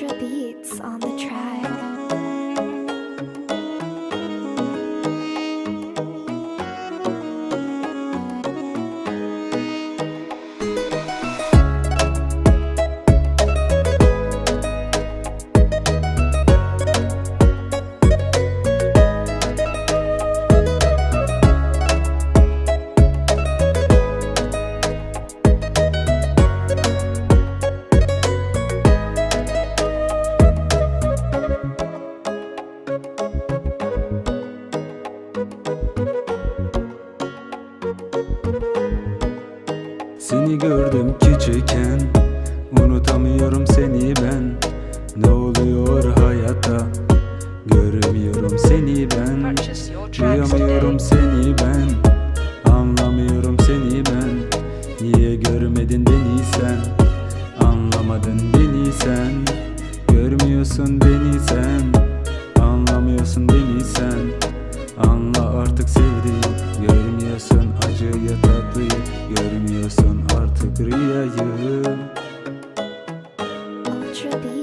Ultra beats on the track. Seni gördüm küçükken Unutamıyorum seni ben. Ne oluyor hayata? Görmüyorum seni ben. Duyamıyorum seni ben. Anlamıyorum seni ben. Niye görmedin beni sen? Anlamadın beni sen. Görmüyorsun beni sen. Anlamıyorsun beni sen artık sevdiğim Görmüyorsun acıyı tatlıyı Görmüyorsun artık rüyayı. Ultra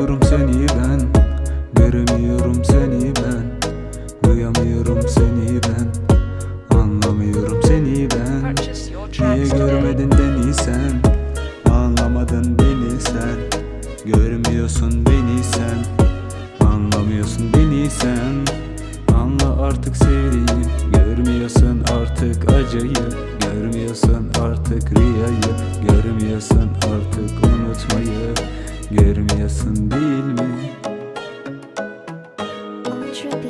Unutamıyorum seni ben. Göremiyorum seni ben. Duyamıyorum seni ben. Anlamıyorum seni ben. Niye görmedin beni sen? Anlamadın beni sen. Görmüyorsun beni sen. Anlamıyorsun beni sen. Anla artık sevdiğim Görmüyorsun artık acıyı. Görmüyorsun artık rüyayı. Görmüyorsun artık unutmayı Görmüyorsun değil mi? Ultra